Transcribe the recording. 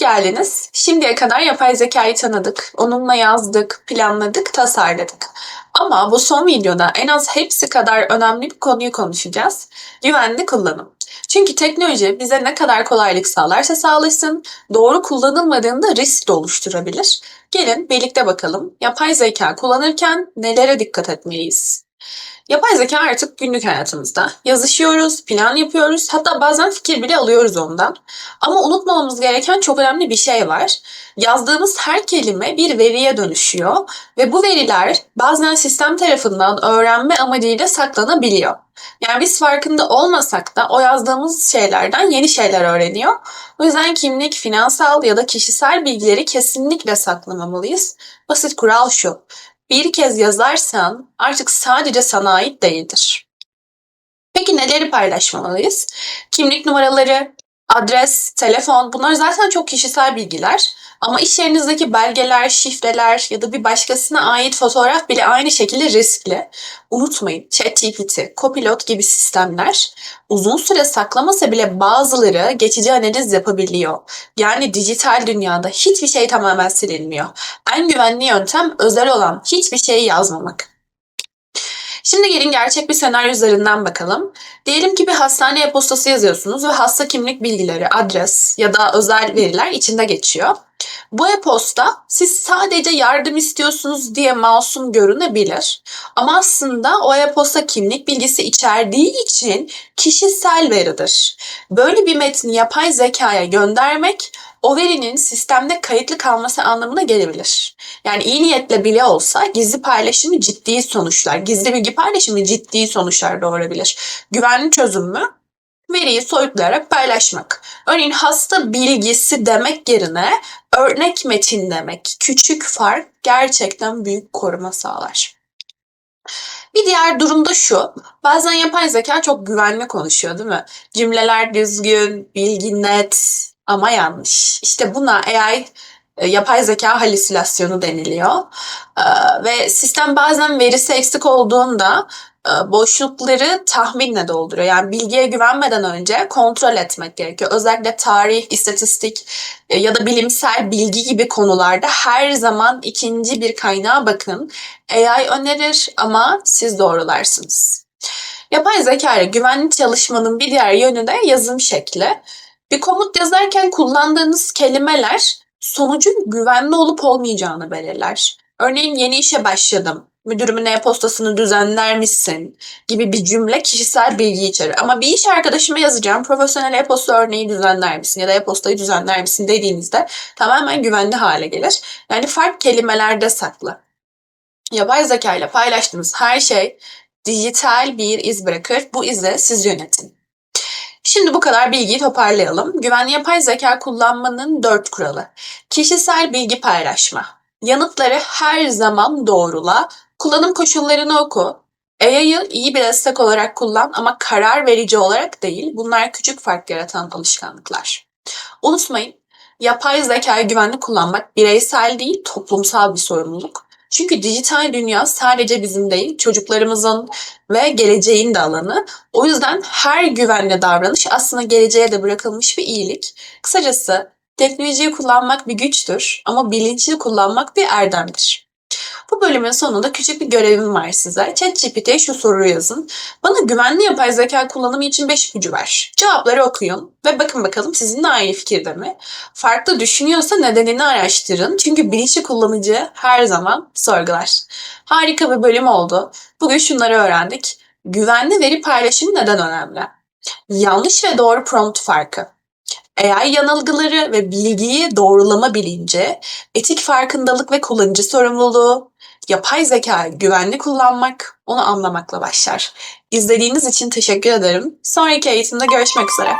Geldiniz. Şimdiye kadar yapay zekayı tanıdık, onunla yazdık, planladık, tasarladık. Ama bu son videoda en az hepsi kadar önemli bir konuyu konuşacağız. Güvenli kullanım. Çünkü teknoloji bize ne kadar kolaylık sağlarsa sağlasın, doğru kullanılmadığında risk de oluşturabilir. Gelin birlikte bakalım yapay zeka kullanırken nelere dikkat etmeliyiz? Yapay zeka artık günlük hayatımızda. Yazışıyoruz, plan yapıyoruz, hatta bazen fikir bile alıyoruz ondan. Ama unutmamamız gereken çok önemli bir şey var. Yazdığımız her kelime bir veriye dönüşüyor ve bu veriler bazen sistem tarafından öğrenme amacıyla saklanabiliyor. Yani biz farkında olmasak da o yazdığımız şeylerden yeni şeyler öğreniyor. O yüzden kimlik, finansal ya da kişisel bilgileri kesinlikle saklamamalıyız. Basit kural şu bir kez yazarsan artık sadece sana ait değildir. Peki neleri paylaşmamalıyız? Kimlik numaraları, adres, telefon bunlar zaten çok kişisel bilgiler. Ama iş yerinizdeki belgeler, şifreler ya da bir başkasına ait fotoğraf bile aynı şekilde riskli. Unutmayın ChatGPT, Copilot gibi sistemler uzun süre saklamasa bile bazıları geçici analiz yapabiliyor. Yani dijital dünyada hiçbir şey tamamen silinmiyor. En güvenli yöntem özel olan hiçbir şeyi yazmamak. Şimdi gelin gerçek bir senaryo üzerinden bakalım. Diyelim ki bir hastane e-postası yazıyorsunuz ve hasta kimlik bilgileri, adres ya da özel veriler içinde geçiyor. Bu e-posta siz sadece yardım istiyorsunuz diye masum görünebilir. Ama aslında o e-posta kimlik bilgisi içerdiği için kişisel veridir. Böyle bir metni yapay zekaya göndermek o verinin sistemde kayıtlı kalması anlamına gelebilir. Yani iyi niyetle bile olsa gizli paylaşımı ciddi sonuçlar, gizli bilgi paylaşımı ciddi sonuçlar doğurabilir. Güvenli çözüm mü? Veriyi soyutlayarak paylaşmak. Örneğin hasta bilgisi demek yerine örnek metin demek. Küçük fark gerçekten büyük koruma sağlar. Bir diğer durumda şu, bazen yapay zeka çok güvenli konuşuyor değil mi? Cümleler düzgün, bilgi net ama yanlış. İşte buna AI e, yapay zeka halüsinasyonu deniliyor. E, ve sistem bazen verisi eksik olduğunda boşlukları tahminle dolduruyor. Yani bilgiye güvenmeden önce kontrol etmek gerekiyor. Özellikle tarih, istatistik e, ya da bilimsel bilgi gibi konularda her zaman ikinci bir kaynağa bakın. AI önerir ama siz doğrularsınız. Yapay zeka ile güvenli çalışmanın bir diğer yönü de yazım şekli. Bir komut yazarken kullandığınız kelimeler sonucun güvenli olup olmayacağını belirler. Örneğin yeni işe başladım müdürümün e-postasını düzenler misin gibi bir cümle kişisel bilgi içerir. Ama bir iş arkadaşıma yazacağım profesyonel e-posta örneği düzenler misin ya da e-postayı düzenler misin dediğinizde tamamen güvenli hale gelir. Yani fark kelimelerde saklı. Yapay zeka ile paylaştığımız her şey dijital bir iz bırakır. Bu izi siz yönetin. Şimdi bu kadar bilgiyi toparlayalım. Güvenli yapay zeka kullanmanın dört kuralı. Kişisel bilgi paylaşma. Yanıtları her zaman doğrula Kullanım koşullarını oku. AI'yı iyi bir destek olarak kullan ama karar verici olarak değil. Bunlar küçük fark yaratan alışkanlıklar. Unutmayın, yapay zekayı güvenli kullanmak bireysel değil, toplumsal bir sorumluluk. Çünkü dijital dünya sadece bizim değil, çocuklarımızın ve geleceğin de alanı. O yüzden her güvenli davranış aslında geleceğe de bırakılmış bir iyilik. Kısacası teknolojiyi kullanmak bir güçtür ama bilinçli kullanmak bir erdemdir. Bu bölümün sonunda küçük bir görevim var size. ChatGPT'ye şu soruyu yazın. Bana güvenli yapay zeka kullanımı için 5 ipucu ver. Cevapları okuyun ve bakın bakalım sizinle aynı fikirde mi? Farklı düşünüyorsa nedenini araştırın. Çünkü bilinçli kullanıcı her zaman sorgular. Harika bir bölüm oldu. Bugün şunları öğrendik. Güvenli veri paylaşımı neden önemli? Yanlış ve doğru prompt farkı. AI yanılgıları ve bilgiyi doğrulama bilinci, etik farkındalık ve kullanıcı sorumluluğu, yapay zeka güvenli kullanmak, onu anlamakla başlar. İzlediğiniz için teşekkür ederim. Sonraki eğitimde görüşmek üzere.